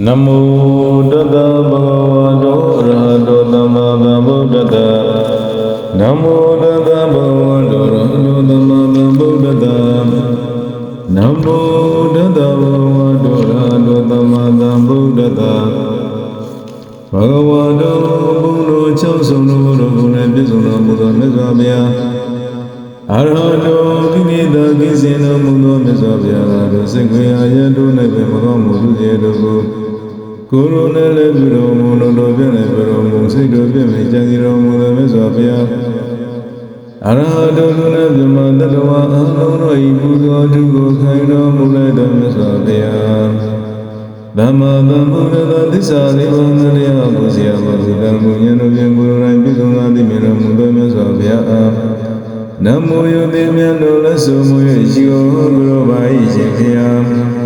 နမောတတဗုဒ္ဓဝါဒောအရဟတောသမ္မာသမ္ဗုဒ္ဓတ္တနမောတတဗုဒ္ဓဝါဒောအရဟတောသမ္မာသမ္ဗုဒ္ဓတ္တနမောတတဗုဒ္ဓဝါဒောအရဟတောသမ္မာသမ္ဗုဒ္ဓတ္တဘဂဝါတောဘုံတော်ချောင်းစုံတော်ဘုံနဲ့ပြည့်စုံတော်မူသောမြတ်စွာဘုရားအရဟတောကိလေသာကိစ္စင်တော်မူသောမြတ်စွာဘုရားတို့စိတ်ခွေအာရတို့၌ပဲမကောင်းမှုလူကျေတို့ကို ကိုယ်တော်နဲ့လည်းပြုတော်မူတော်တော်ပြည့်လည်းပြုတော်မူစိတ်တော်ပြည့်မြဲကြံစီတော်မူသောမြတ်စွာဘုရားအရဟတောလူနဲ့မြမတတဝအလုံးတော်ဤပူဇော်တုကိုခိုင်တော်မူလိုက်တော်မြတ်စွာဘုရားသမ္မာသမ္ဗုဒ္ဓသာသစ္စာလေးပါးတရားပူဇော်ပါစေတံဘုညံတို့ဖြင့်ကိုယ်တော်၌ပြည့်စုံသောတိမြတ်တော်မူသောမြတ်စွာဘုရားအားနမောယတိမြတ်တော်လက်ဆုံမွေရှိတော်ဘုရားပါ၏ရှင်ဘုရား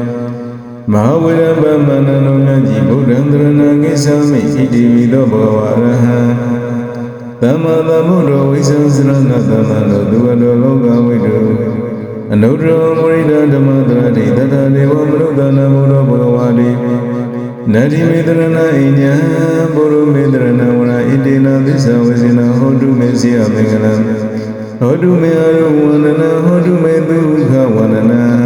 မဟာဝိရပမန္တနောမြတ်ကြီးဗုဒ္ဓံတရဏံကိသမိဣတိဝိသောဘဂဝါရဟံသမ္မာသမ္ဗုဒ္ဓဝိသံစရဏသမ္မာသောသူဝတော်လောကဝိတုအနုတ္တရမရိဒဓမ္မတရတိတတဒေဝမနုဿနာမုရောဘဂဝါတိနတိမေတရဏအိညာပုရုမေတရဏဝရဣတိနာသစ္စာဝေဇိနာဟောတုမေစီယမင်္ဂလံဟောတုမေအရုဝန္ဒနာဟောတုမေဒုက္ခဝန္ဒနာ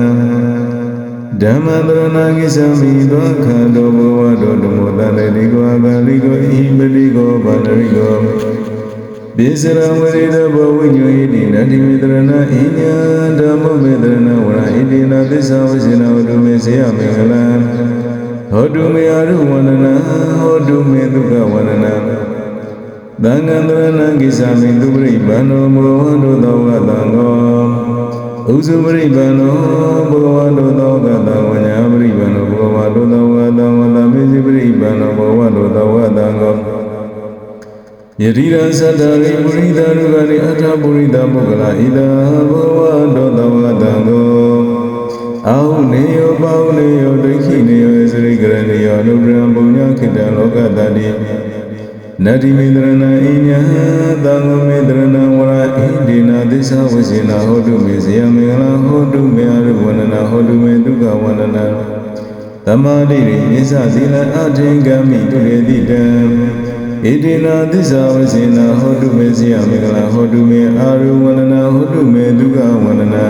ဓမ္မတရဏကိသမိသောခန္တောဘဝတောဓမ္မောတတေတိကောအကလိကောဣပတိကောဗန္ဒရိကောပိစရဝရိဒဘဝိညေတိနတိမေတရဏဣညာဓမ္မမေတရဏဝရဣတိနာသစ္စာဝစေနဝတုမေစေယမင်္ဂလံဟောတုမေအရုဝန္ဒနာဟောတုမေဒုက္ခဝန္ဒနာသံဃံတရဏကိသမိသူပရိပန္နောမောဟတောသောကသံဃော ဥစုပရိပန္နောဘဂဝါတောသောကသံဝညာပရိပန္နောဘဂဝါတောသောကသံဝတမေစီပရိပန္နောဘဂဝါတောသောကသံဃောယတိရသတ္တရိပုရိသရုဂရိအထပုရိသမုဂ္ဂလာဣဒံဘဂဝါတောသောကသံဃောအာဟုနေယောပါဟုနေယောဒိဋ္ဌိနေယောသရိကရဏေယောအနုပရံပုညခိတံလောကတတိနတ္တိမေတရဏအိညာသံဃမေတရဏဝရဣဒိနာ သစ္စာဝစေနာဟောတုမေဇယမင်္ဂလာဟောတုမေအရုဝန္ဒနာဟောတုမေဒုက္ခဝန္ဒနာသမာဓိရိယစ္စသီလအထင်ကမိတုရေတိတံဣဒိနာသစ္စာဝစေနာဟောတုမေဇယမင်္ဂလာဟောတုမေအရုဝန္ဒနာဟောတုမေဒုက္ခဝန္ဒနာ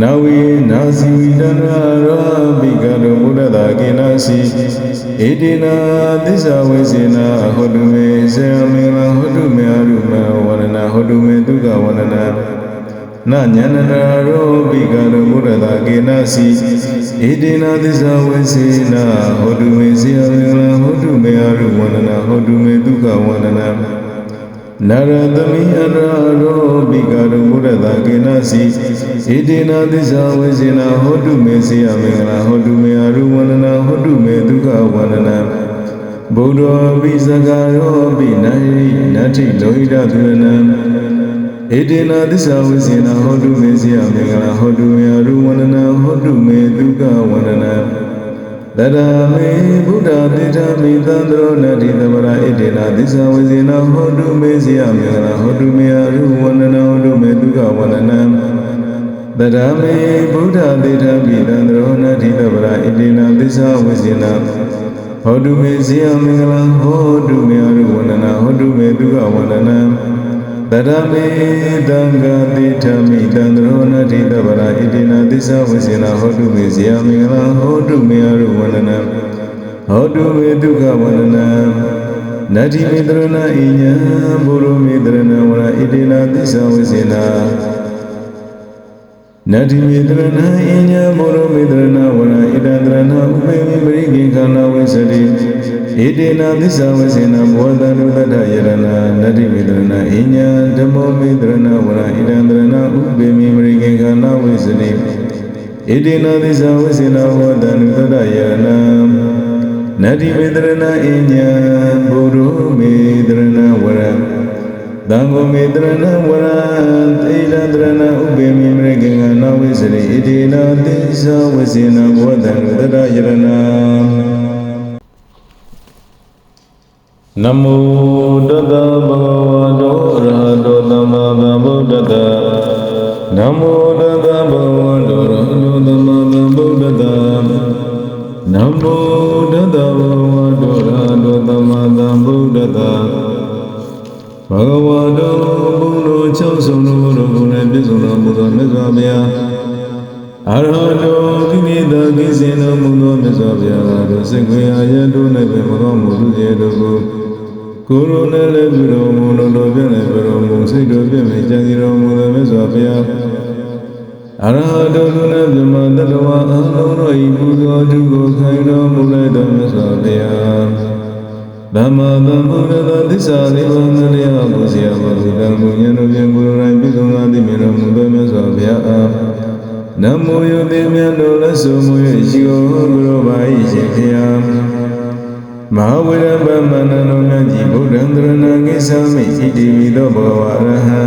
နာဝိနာစီဝိတနာရောပိကတောဘုဒ္ဓတာကေနစီ ဣတိနာသစ္စာဝေစေနာဟောတုမေစေမင်္ဂလာဟောတုမေအရုမဝန္ဒနာဟောတုမေဒုက္ခဝန္ဒနာနညန္တရာရောပိကတောဘုဒ္ဓတာကေနစီဣတိနာသစ္စာဝေစေနာဟောတုမေစေမင်္ဂလာဟောတုမေအရုဝန္ဒနာဟောတုမေဒုက္ခဝန္ဒနာ နရသမိအရာရောပိကရုဘုရတကေနစီဣတိနာသစ္စာဝေစေနာဟောတုမေစီယမင်္ဂလာဟောတုမေအရုဝန္ဒနာဟောတုမေဒုက္ခဝန္ဒနာဘုဒ္ဓပိစကာရောပိနာယိနတ္ထိလောဟိတသုရဏံဣတိနာသစ္စာဝေစေနာဟောတုမေစီယမင်္ဂလာဟောတုမေအရုဝန္ဒနာဟောတုမေဒုက္ခဝန္ဒနာ တရမေဘုဒ္ဓတိထမိသံသရောနတိသမရဣတိနာသစ္စာဝေစေနာဟောတုမေစီယမင်္ဂလာဟောတုမေအရုဝန္ဒနာဟောတုမေဒုက္ခဝန္ဒနာတရမေဘုဒ္ဓတိထမိသံသရောနတိသမရဣတိနာသစ္စာဝေစေနာဟောတုမေစီယမင်္ဂလာဟောတုမေအရုဝန္ဒနာဟောတုမေဒုက္ခဝန္ဒနာ တရမေတံဃာတိထမိတံတရောနတိတဗရာဣတိနာသစ္စာဝေစေနာဟောတုမေဇယမင်္ဂလာဟောတုမေအရုဝန္ဒနာဟောတုမေဒုက္ခဝန္ဒနာနတ္တိမေတရဏဣညာဘုရုမေတရဏဝရဣတိနာသစ္စာဝေစေနာနတ္တိမေတရဏဣညာဘုရုမေတရဏဝရဣတံတရဏဥပေမိပရိကိခန္ဓဝေစတိ ဣတိနာသစ္စာဝေစေနာဘောဓနုတ္တယရဏနတ္တိမေတရဏဣညာဓမ္မောမေတရဏဝရဣတံတရဏဥပေမိပရိကိခန္ဓဝေစတိဣတိနာသစ္စာဝေစေနာဘောဓနုတ္တယရဏနတ္တိမေတရဏဣညာဘုရုမေတရဏဝရသံဃေမေတရဏဝရသေလတရဏဥပေမိမရကေငနာဝိစရိဣတိနာသစ္စာဝေစေနာဘောဓနုတ္တယရဏ နမောတတဗုဒ္ဓဝါဒောအရဟတောသမ္မာသမ္ဗုဒ္ဓတ္တနမောတတဗုဒ္ဓဝါဒောအရဟတောသမ္မာသမ္ဗုဒ္ဓတ္တနမောတတဘဝတောရာတောသမ္မာသမ္ဗုဒ္ဓတ္တဘဂဝါတောဘုံတော်ချောင်းစုံတော်ဘုံနဲ့ပြည့်စုံတော်မူသောမြတ်စွာဘုရားအရဟတောကိလေသာကိစ္စင်တော်မူသောမြတ်စွာဘုရားတို့စိတ်ခွေအာရတို့၌ပဲမကောင်းမှုတို့ရဲ့တို့ကို ကိုယ်တော်နဲ့လည်းပြုတော်မူတော်တော်ပြည့်လည်းပြုတော်မူစိတ်တော်ပြည့်မြဲကြံစီတော်မူသောမြတ်စွာဘုရားအရဟတောကုဏဗြဟ္မာတတဝါအလုံးတော်ဤပူဇော်တုကိုခိုင်တော်မူလိုက်တော်မြတ်စွာဘုရားဓမ္မသမ္ဗုဒ္ဓသာသစ္စာလေးပါးတရားပူဇော်ပါဘုရားဘုရားတို့ဖြင့်ကိုယ်တော်၌ပြည့်စုံသောတိမြတော်မူသောမြတ်စွာဘုရားအားနမောယတိမြတ်တော်လက်ဆုံမူ၍ရှိတော်ဘုရားပါ၏ရှင်ဘုရား မဟာဝိရပမန္တတော်မြတ်ကြီးဗုဒ္ဓံတရဏကိသမိဣတိဝိသောဘဂဝရဟံ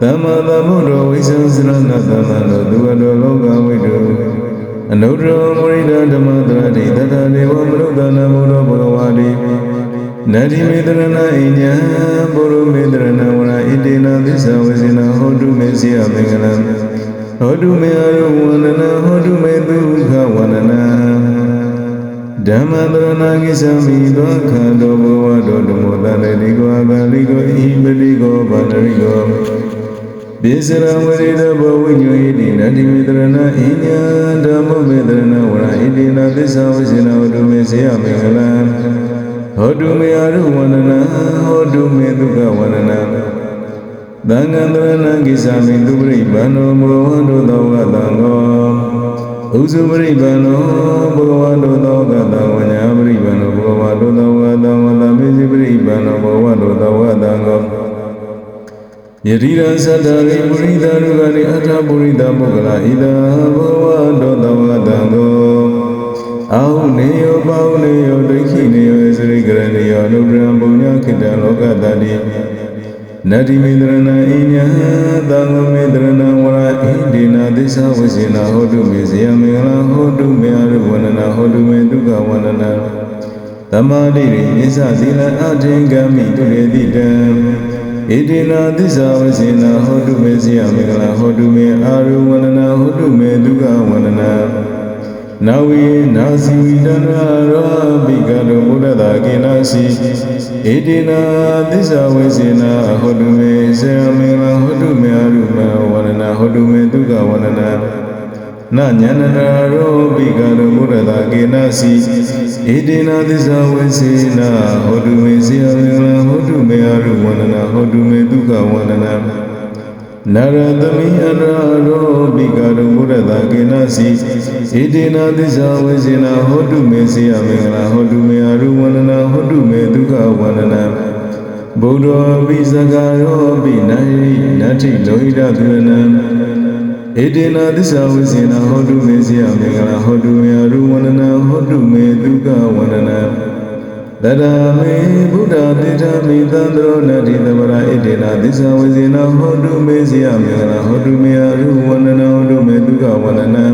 သမ္မာသမ္ဗုဒ္ဓဝိသံစရဏသမ္မာတော်သူတော်လောကဝိတုအနုတ္တရမရိဒဓမ္မတရတိတတဒေဝမနုဿနာဘုရောဘဂဝါတိနတိမေတရဏအိညာဘုရုမေတရဏဝရဣတိနာသစ္စာဝေစိနာဟောတုမေစီယမင်္ဂလံဟောတုမေအရုဝန္ဒနာဟောတုမေဒုက္ခဝန္ဒနာ ဓမ္မတရဏကိသမိသောခန္တောဘဝတောဓမ္မောတတေတိကောအကလိကောဣပတိကောဗန္ဒရိကောပိစရဝရိဒဘဝိညေတိနတိမေတရဏဣညာဓမ္မမေတရဏဝရဣတိနာသစ္စာဝိစေနာဝတုမေစေယမင်္ဂလံဟောတုမေအရုဝန္ဒနာဟောတုမေဒုက္ခဝန္ဒနာသံဃံတရဏကိသမိသူပရိပန္နောမောဟတောသောကတံကော ဥစုပရိပန္နောဘဂဝါတောသောကတံဝညာပရိပန္နောဘဂဝါတောသောကတံဝတမေစီပရိပန္နောဘဂဝါတောသောကတံကောယတိရသတ္တရိပုရိသရုဂရိအထပုရိသမုဂ္ဂလာဣဒံဘဂဝါတောသောကတံကောအာဟုနေယောပါဟုနေယောဒိဋ္ဌိနေယောသရိကရဏေယောအနုပရံပုညခိတံလောကတတိနတ္တိမေတရဏအိညာသံဃမေတရဏဝရဣဒေနာသ စ္စာဝစေနာဟောတုမေဇယမင်္ဂလာဟောတုမေအရုဝန္ဒနာဟောတုမေဒုက္ခဝန္ဒနာသမာဓိရိဣသသီလအထင်ကမိတုရေတိတံဣဒေနာသစ္စာဝစေနာဟောတုမေဇယမင်္ဂလာဟောတုမေအရုဝန္ဒနာဟောတုမေဒုက္ခဝန္ဒနာနာဝိနာစီဝိတနာရောပိကတောဘုဒ္ဓတာကေနစီ ဣတိနာသစ္စာဝေစေနာဟောတုမေစေမင်္ဂလာဟောတုမေအရုမဝန္ဒနာဟောတုမေဒုက္ခဝန္ဒနာနညန္တရာရောပိကတောဘုဒ္ဓတာကေနစီဣတိနာသစ္စာဝေစေနာဟောတုမေစေမင်္ဂလာဟောတုမေအရုဝန္ဒနာဟောတုမေဒုက္ခဝန္ဒနာ နရသမိအနာရောပိကရုဘုရတကေနစီဣတိနာသစ္စာဝေစေနာဟောတုမေစီယမင်္ဂလာဟောတုမေအရုဝန္ဒနာဟောတုမေဒုက္ခဝန္ဒနာဘုဒ္ဓောပိစကာရောပိနာယိနတ္ထိလောဟိတသုရဏံဣတိနာသစ္စာဝေစေနာဟောတုမေစီယမင်္ဂလာဟောတုမေအရုဝန္ဒနာဟောတုမေဒုက္ခဝန္ဒနာ တရမေဘုဒ္ဓတိထမိသံသောနတိသမရဣတိနာသစ္စာဝေစေနာဟောတုမေစီယမေနာဟောတုမေအရုဝန္ဒနာဟောတုမေဒုက္ခဝန္ဒနာ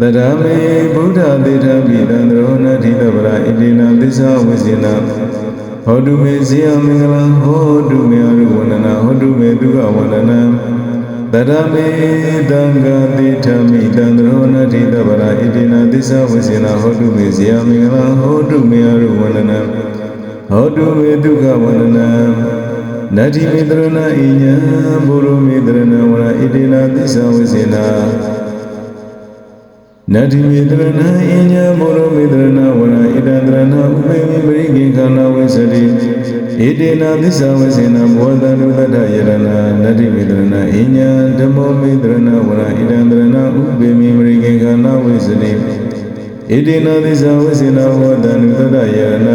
တရမေဘုဒ္ဓတိထမိသံသောနတိသမရဣတိနာသစ္စာဝေစေနာဟောတုမေစီယမေနာဟောတုမေအရုဝန္ဒနာဟောတုမေဒုက္ခဝန္ဒနာ တရမေတံဃာတိထမိတံဒရောနတိတဗရာဣတိနာသစ္စာဝေစေနာဟောတုမေဇယမင်္ဂလာဟောတုမေအရုဝန္ဒနာဟောတုမေဒုက္ခဝန္ဒနာနတ္တိမေတရဏဣညာဘုရုမေတရဏဝရဣတိနာသစ္စာဝေစေနာနတ္တိမေတရဏဣညာဘုရုမေတရဏဝရဣတံတရဏဥပေမိပရိကိခန္ဓဝေစတိ ဣတိနာသစ္စာဝစေနာဘောဓနုတ္တယရဏနတ္တိဝေဒနာအညာဓမ္မောမေတရဏဝရဣတံတရဏဥပေမိမရိကေခန္ဓဝေစနိဣတိနာသစ္စာဝစေနာဘောဓနုတ္တယရဏ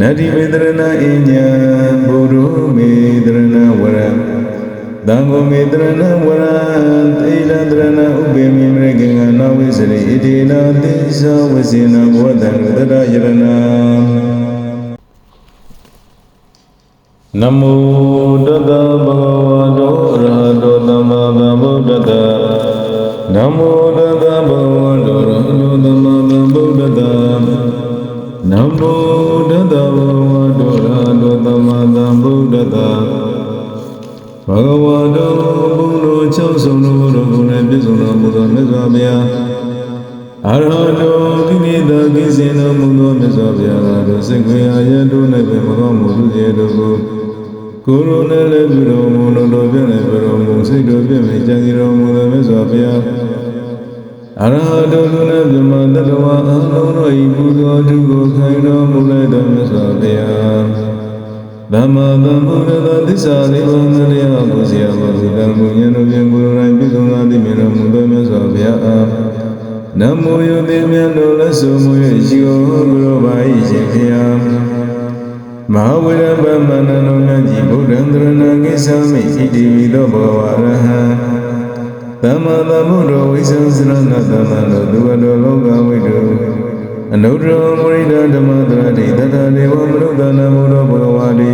နတ္တိဝေဒနာအညာဘုရုမေတရဏဝရသံဃောမေတရဏဝရသေလတရဏဥပေမိမရိကေခန္ဓဝေစနိဣတိနာသစ္စာဝစေနာဘောဓနုတ္တယရဏ နမောတတဗုဒ္ဓအရဟတောသမ္မာသမ္ဗုဒ္ဓတ္တနမောတတဗုဒ္ဓအရဟတောသမ္မာသမ္ဗုဒ္ဓတ္တနမောတတဗုဒ္ဓအရဟတောသမ္မာသမ္ဗုဒ္ဓတ္တဘဂဝါတောဘုံတော်ချောင်းစုံတော်ဘုံနဲ့ပြည့်စုံတော်မူသောမြတ်စွာဘုရားအအရဟတောကိလေသာကိစ္စင်တော်မူသောမြတ်စွာဘုရားကတော့စိတ်ခွေအာရတို့၌ပဲမကောင်းမှုလူကျဲတို့ကို ကိုယ်တော်နဲ့လည်းပြုတော်မူလို့တော်ပြည့်လည်းပြုတော်မူစိတ်တော်ပြည့်မြဲကြံစီတော်မူသောမြတ်စွာဘုရားအရဟတောလူနဲ့မြမတတဝအလုံးတော်ဤပူဇော်တုကိုခိုင်တော်မူလိုက်သောမြတ်စွာဘုရားသမ္မာသမ္ဗုဒ္ဓသာသစ္စာလေးပါးတရားကိုဆရာတော်ဘုရားကိုဉာဏ်တော်ဖြင့်ကိုယ်တော်၌ပြည့်စုံသောသိမြင်တော်မူသောမြတ်စွာဘုရားအားနမောယတိမြတ်တော်လက်ဆုံမွေရှိတော်ဘုရားပါ၏ရှင်ဘုရား မဟာဝိရပမန္တတော်မြတ်ကြီးဗုဒ္ဓံတရဏကိသမိဣတိဝိသောဘဂဝရဟံသမ္မာသမ္ဗုဒ္ဓဝိသံစရဏသမ္မာတော်သူဝတော်လောကဝိတုအနုတ္တရမရိဒဓမ္မတရတိတတဒေဝမနုဿနာဘုရောဘဂဝါတိ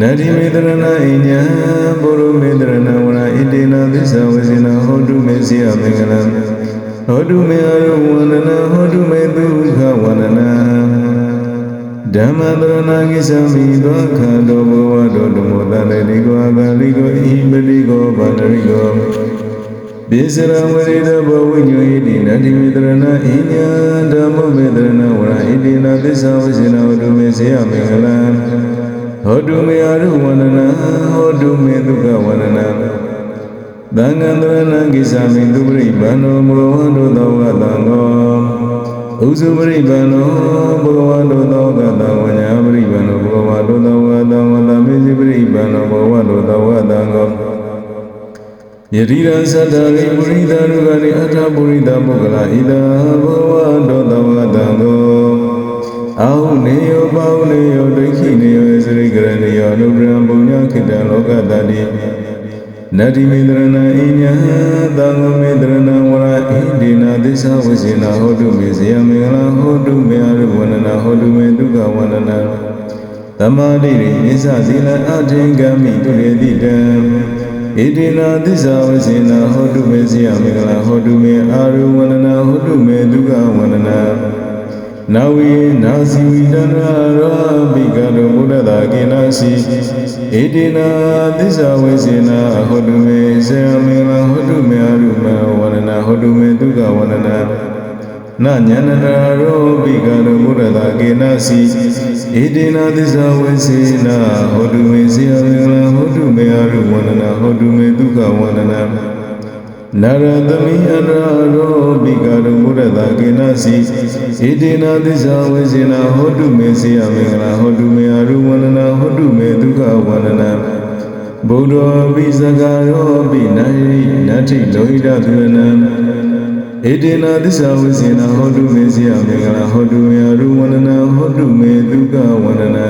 နတ္တိမေတရဏအိညာဘုရုမေတရဏဝရဣတိနာသစ္စာဝေစိနာဟောတုမေစီယမင်္ဂလံဟောတုမေအရုဝန္ဒနာဟောတုမေဒုက္ခဝန္ဒနာ ဓမ္မတရဏကိသမိသောခန္တောဘဝတောဓမ္မောတတေတိကောအကလိကောဣပတိကောဗန္ဒရိကောပိစရဝရိဒဘဝိညေဣတိနတိမေတရဏဣညာဓမ္မမေတရဏဝရဣတိနာသစ္စာဝစိနာဟောတုမေစေယမင်္ဂလံဟောတုမေအရုဝန္ဒနာဟောတုမေဒုက္ခဝန္ဒနာသံဃံတရဏကိသမိသူပရိပန္နောမောဟတောသောကတံကော ဥစုပရိပန္နောဘဂဝါတောသောကတံဝညာပရိပန္နောဘဂဝါတောသောကတံဝတမေဇိပရိပန္နောဘဂဝါတောသောကတံကောယတိရသတ္တရိပုရိသရုဂရိအထပုရိသပုဂ္ဂလာဣဒံဘဂဝါတောသောကတံကောအာဟုနေယောပါဟုနေယောဒိဋ္ဌိနေယောသရိကရဏေယောအနုပရံပုညခိတံလောကတတိ နတ္တိမေတရဏဣညာသံဃမေတရဏဝရဣဒေနာသစ္စာဝစေနာဟောတုမေဇယမင်္ဂလာဟောတုမေအရုဝန္ဒနာဟောတုမေဒုက္ခဝန္ဒနာသမာဓိရိဣသသီလအထင်ကမိတုရေတိတံဣဒေနာသစ္စာဝစေနာဟောတုမေဇယမင်္ဂလာဟောတုမေအရုဝန္ဒနာဟောတုမေဒုက္ခဝန္ဒနာနာဝိနာစီဝိတနာရာဘိကတောဘုဒ္ဓတာကေနစီ ဣတိနာသစ္စာဝေစေနာဟောတုမေစေမင်္ဂလာဟောတုမေအရုမဝန္ဒနာဟောတုမေဒုက္ခဝန္ဒနာနညာနတာရောဘိကတောဘုဒ္ဓတာကေနစီဣတိနာသစ္စာဝေစေနာဟောတုမေစေမင်္ဂလာဟောတုမေအရုဝန္ဒနာဟောတုမေဒုက္ခဝန္ဒနာ နရသမိအနာရောဘိကရမုရတကေနစီဣတိနာသစ္စာဝေစေနာဟောတုမေစေယမင်္ဂလာဟောတုမေအရုဝန္ဒနာဟောတုမေဒုက္ခဝန္ဒနာဘုဒ္ဓောပိစကာရောပိနာယိနတ္ထိလောဟိတသုရဏံဣတိနာသစ္စာဝေစေနာဟောတုမေစေယမင်္ဂလာဟောတုမေအရုဝန္ဒနာဟောတုမေဒုက္ခဝန္ဒနာ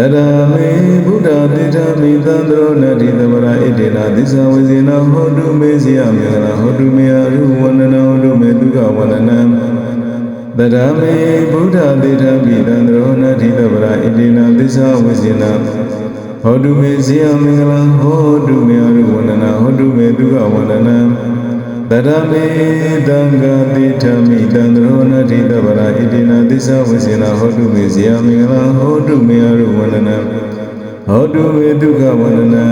တရမေဗုဒ္ဓတိထမိသံသရောနတိသမရဣတိနာသစ္စာဝေစေနာဟောတုမေစီယမေနာဟောတုမေအရုဝန္ဒနာဟောတုမေဒုက္ခဝန္ဒနာတရမေဗုဒ္ဓတိထမိသံသရောနတိသမရဣတိနာသစ္စာဝေစေနာဟောတုမေစီယမေနာဟောတုမေအရုဝန္ဒနာဟောတုမေဒုက္ခဝန္ဒနာ တရမေတံဃာတိထမိတံတရောနတိတဗရာဣတိနာသစ္စာဝိစေနာဟောတုမေဇယမင်္ဂလာဟောတုမေအရုဝန္ဒနာဟောတုမေဒုက္ခဝန္ဒနာ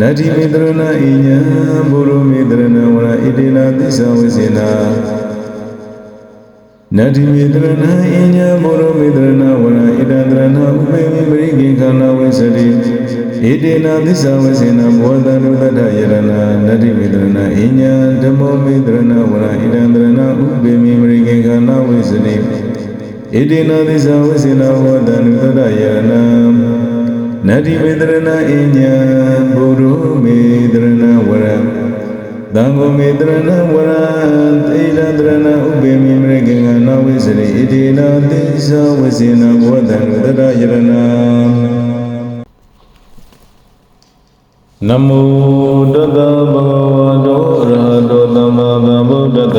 နတ္တိမေတရဏဣညာဘုရုမေတရဏဝရဣတိနာသစ္စာဝိစေနာနတ္တိမေတရဏဣညာဘုရုမေတရဏဝရဣတံတရဏဥပေမိပရိကိခန္ဓဝိစတိ ဣတိနာသစ္စာဝစေနာဘောဓနုတ္တယရဏနတ္တိဝေဒနာအညာဓမ္မောမေတရဏဝရဣဒံတရဏဥပေမိမရိကေခန္ဓဝိစနိဣတိနာသစ္စာဝစေနာဘောဓနုတ္တယရဏနတ္တိဝေဒနာအညာဘုရုမေတရဏဝရသံဃေမေတရဏဝရသေရတရဏဥပေမိမရိကေခန္ဓဝိစနိဣတိနာသစ္စာဝစေနာဘောဓနုတ္တယရဏ နမောတတဗုဒ္ဓအရဟတောသမ္မာသမ္ဗုဒ္ဓတ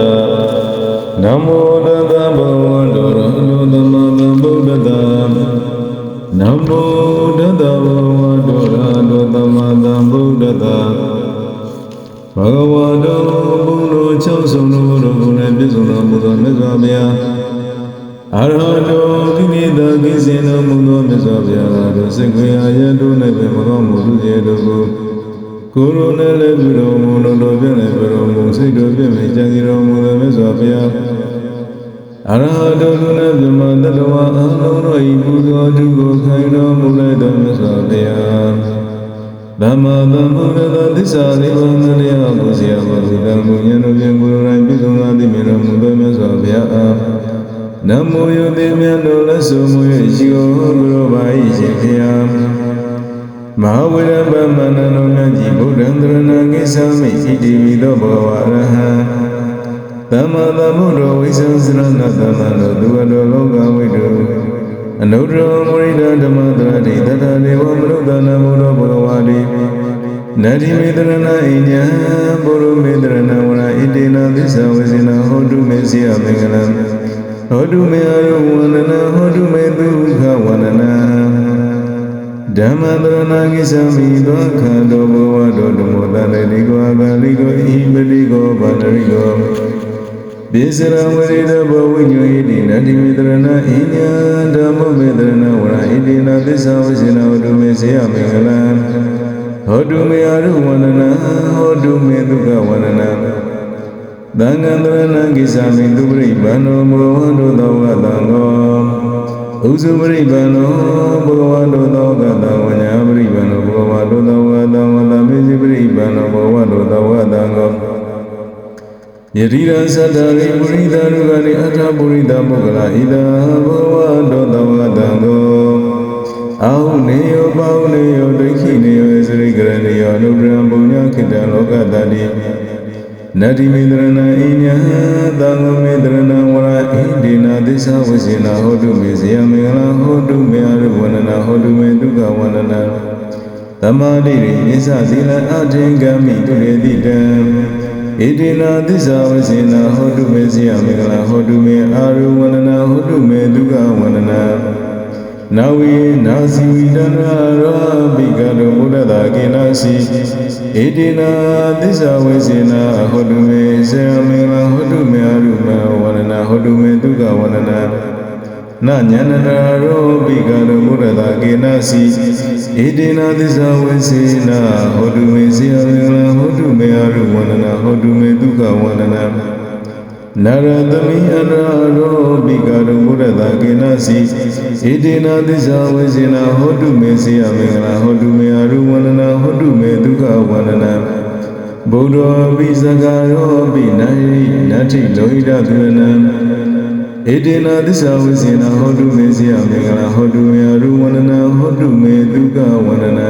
နမောတတဗုဒ္ဓအရဟတောသမ္မာသမ္ဗုဒ္ဓတနမောတတဗုဒ္ဓအရဟတောသမ္မာသမ္ဗုဒ္ဓတဘဂဝါတောဘုံတော်၆ဆုံးသောဘုရားနဲ့ပြည့်စုံတော်မူသောမြတ်စွာဘုရားအရဟတောကိလေသာကိစ္စင်တော်မူသောမြတ်စွာဘုရားကတော့စိတ်ခွေအာရတို့၌ပဲမကောင်းမှုလူကျဲတို့ကို ကိုရိုနဲ့လည်းပြုတော်မူလို့တော်ပြည့်လည်းပြုတော်မူစိတ်တော်ပြည့်မြဲကြံစီတော်မူသောမြတ်စွာဘုရားအရဟတောလူနဲ့မြမတတဝအလုံးတော်ဤပူဇော်တုကိုခိုင်တော်မူလိုက်တော်မြတ်စွာဘုရားဓမ္မသမ္ဗုဒ္ဓသာသစ္စာလေးပါးတရားကိုဆရာဘုရားမူဉာဏ်တော်ဖြင့်ကိုယ်တိုင်ပြည့်စုံလာသည်မြတ်တော်မူသောမြတ်စွာဘုရားအားနမောယတိမြတ်တော်လက်ဆုံမူ၍ရှိတော်ဘုရားပါ၏ရှင်ဘုရား မဟာဝိရပမန္တနောမြတ်ကြီးဗုဒ္ဓံတရဏကိသမိဣတိဝိသောဘဂဝရဟံသမ္မာသမ္ဗုဒ္ဓဝိသံစရဏသမ္မာနောသူဝတောလောကဝိတုအနုတ္တရောမရိဒဓမ္မတရတိတတဒေဝမနုဿနာဘုရောဘဂဝါတိနတ္တိမေတရဏဣညာပုရုမေတရဏဝရဣတိနာသစ္စာဝေစိနာဟောတုမေစီယမင်္ဂလံဟောတုမေအာယဝန္ဒနာဟောတုမေဒုက္ခဝန္ဒနာ ဓမ္မတရဏကိသမိသောခန္တောဘဝတောဓမ္မောတတေတိကောအကာလိကောဣပတိကောဗန္ဒရိကောပိစရဝရိဒဘဝိညေဣတိနတ္တိမေတရဏဣညာဓမ္မမေတရဏဝရဣတိနာသစ္စာဝေစိနာဟောတုမေစီယမင်္ဂလံဟောတုမေအရုဝန္ဒနာဟောတုမေဒုက္ခဝန္ဒနာသံဃံတရဏကိသမိသူပရိပန္နောမောဟတောသောကတံကော ဥစုပရိပန္နောဘဂဝါတောသောကတံဝညာပရိပန္နောဘဂဝါတောသောကတံဝတမေစီပရိပန္နောဘဂဝါတောသောကတံကောယတိရသတ္တရိပုရိသရုဂရိအထပုရိသမုဂ္ဂလာဣဒံဘဂဝါတောသောကတံကောအာဟုနေယောပါဟုနေယောဒိဋ္ဌိနေယောသရိကရဏေယောအနုပရံပုညခိတံလောကတတိနတ္တိမေတရဏဣညာသံဃမေတရဏဝရဣဒေနာ သစ္စာဝစေနာဟောတုမေဇယမင်္ဂလာဟောတုမေအရုဝန္ဒနာဟောတုမေဒုက္ခဝန္ဒနာသမာဓိရိဣသသီလအထင်ကမိတုရေတိတံဣဒေနာသစ္စာဝစေနာဟောတုမေဇယမင်္ဂလာဟောတုမေအရုဝန္ဒနာဟောတုမေဒုက္ခဝန္ဒနာနာဝိနာစီဝိတနာရောပိကတောဘုဒ္ဓတာကေနစီ ဣတိနာသစ္စာဝေစေနာဟောတုမေစေမင်္ဂလာဟောတုမေအရုမဝန္ဒနာဟောတုမေဒုက္ခဝန္ဒနာနညာနတာရောပိကတောဘုဒ္ဓတာကေနစီဣတိနာသစ္စာဝေစေနာဟောတုမေစေမင်္ဂလာဟောတုမေအရုဝန္ဒနာဟောတုမေဒုက္ခဝန္ဒနာ နရသမိအနာရောပိကရောဘုဒ္ဓတာကေနစီဣတိနာသစ္စာဝေစေနာဟောတုမေစေယမင်္ဂလာဟောတုမေအရုဝန္ဒနာဟောတုမေဒုက္ခဝန္ဒနာဘုဒ္ဓောပိစကာရောပိနာယိနတ္ထိလောဟိတသုရဏံဣတိနာသစ္စာဝေစေနာဟောတုမေစေယမင်္ဂလာဟောတုမေအရုဝန္ဒနာဟောတုမေဒုက္ခဝန္ဒနာ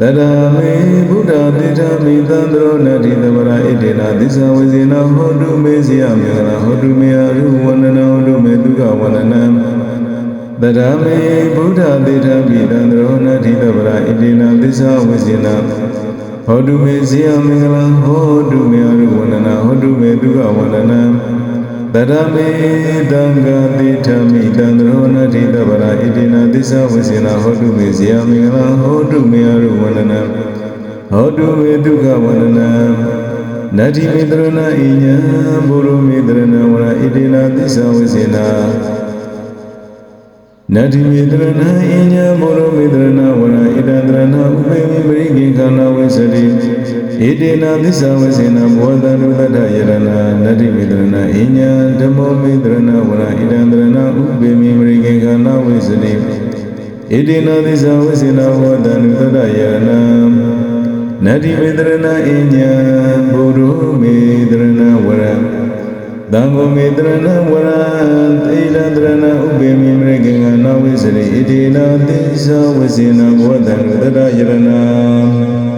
တရမေဘုဒ္ဓတိထမိသံသရောနတိသမရဣတိနာသစ္စာဝေစေနာဟောတုမေစီယမေငလာဟောတုမေအရုဝန္ဒနာဟောတုမေဒုက္ခဝန္ဒနာတရမေဘုဒ္ဓတိထမိသံသရောနတိသမရဣတိနာသစ္စာဝေစေနာဟောတုမေစီယမေငလာဟောတုမေအရုဝန္ဒနာဟောတုမေဒုက္ခဝန္ဒနာ တရမေတံဃာတိထမိတံရောနတိတဗရာဣတိနာသစ္စာဝေစေနာဟောတုမေဇယမင်္ဂလာဟောတုမေအရုဝန္ဒနာဟောတုမေဒုက္ခဝန္ဒနာနတ္တိမေတရဏဣညာဘုရုမေတရဏဝရဣတိနာသစ္စာဝေစေနာနတ္တိမေတရဏဣညာဘုရုမေတရဏဝရဣတံတရဏဥပေမိပရိကိခန္ဓာဝေစတိ ဣတိနာသစ္စာဝေစေနာဘောဓနုတ္တယရဏနတ္တိမေတရဏဣညာဓမ္မောမေတရဏဝရဣတံတရဏဥပေမိပရိကိခန္ဓာဝေစတိဣတိနာသစ္စာဝေစေနာဘောဓနုတ္တယရဏနတ္တိမေတရဏဣညာဘုရုမေတရဏဝရသံဃေမေတရဏဝရသေလတရဏဥပေမိမရကေငနာဝိစရိဣတိနာသစ္စာဝစေနာဘောဓံတရယရဏ